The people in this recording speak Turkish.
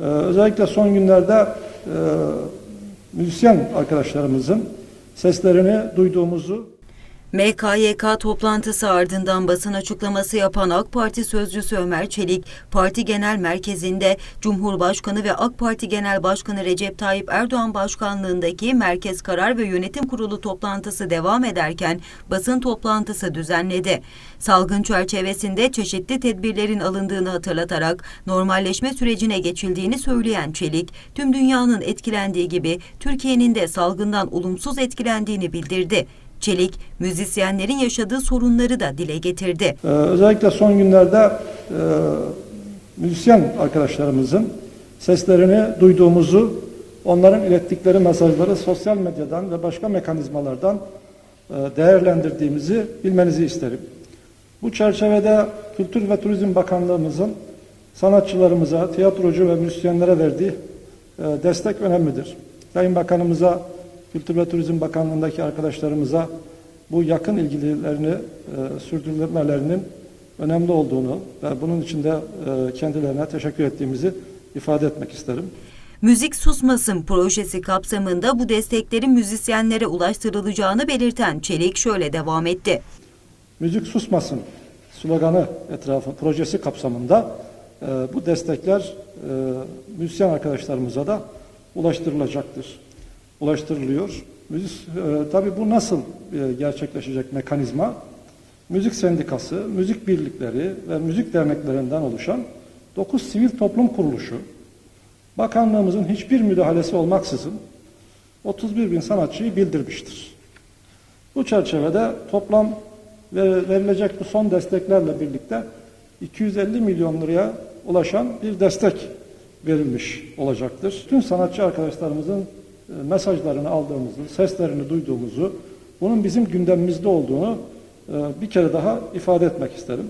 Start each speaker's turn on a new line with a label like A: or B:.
A: Ee, özellikle son günlerde e, müzisyen arkadaşlarımızın seslerini duyduğumuzu
B: MKYK toplantısı ardından basın açıklaması yapan AK Parti sözcüsü Ömer Çelik, parti genel merkezinde Cumhurbaşkanı ve AK Parti Genel Başkanı Recep Tayyip Erdoğan başkanlığındaki Merkez Karar ve Yönetim Kurulu toplantısı devam ederken basın toplantısı düzenledi. Salgın çerçevesinde çeşitli tedbirlerin alındığını hatırlatarak normalleşme sürecine geçildiğini söyleyen Çelik, tüm dünyanın etkilendiği gibi Türkiye'nin de salgından olumsuz etkilendiğini bildirdi. Çelik, müzisyenlerin yaşadığı sorunları da dile getirdi.
A: Ee, özellikle son günlerde e, müzisyen arkadaşlarımızın seslerini duyduğumuzu, onların ilettikleri mesajları sosyal medyadan ve başka mekanizmalardan e, değerlendirdiğimizi bilmenizi isterim. Bu çerçevede Kültür ve Turizm Bakanlığımızın sanatçılarımıza, tiyatrocu ve müzisyenlere verdiği e, destek önemlidir. Sayın Bakanımıza, Kültür ve Turizm Bakanlığındaki arkadaşlarımıza bu yakın ilgilerini e, sürdürmelerinin önemli olduğunu ve bunun için de e, kendilerine teşekkür ettiğimizi ifade etmek isterim.
B: Müzik Susmasın projesi kapsamında bu desteklerin müzisyenlere ulaştırılacağını belirten Çelik şöyle devam etti.
A: Müzik susmasın sloganı etrafı projesi kapsamında e, bu destekler e, müzisyen arkadaşlarımıza da ulaştırılacaktır. Ulaştırılıyor. Müzik, e, tabii bu nasıl e, gerçekleşecek mekanizma? Müzik sendikası, müzik birlikleri ve müzik derneklerinden oluşan 9 sivil toplum kuruluşu bakanlığımızın hiçbir müdahalesi olmaksızın 31 bin sanatçıyı bildirmiştir. Bu çerçevede toplam ve- verilecek bu son desteklerle birlikte 250 milyon liraya ulaşan bir destek verilmiş olacaktır. Tüm sanatçı arkadaşlarımızın mesajlarını aldığımızı, seslerini duyduğumuzu, bunun bizim gündemimizde olduğunu e, bir kere daha ifade etmek isterim.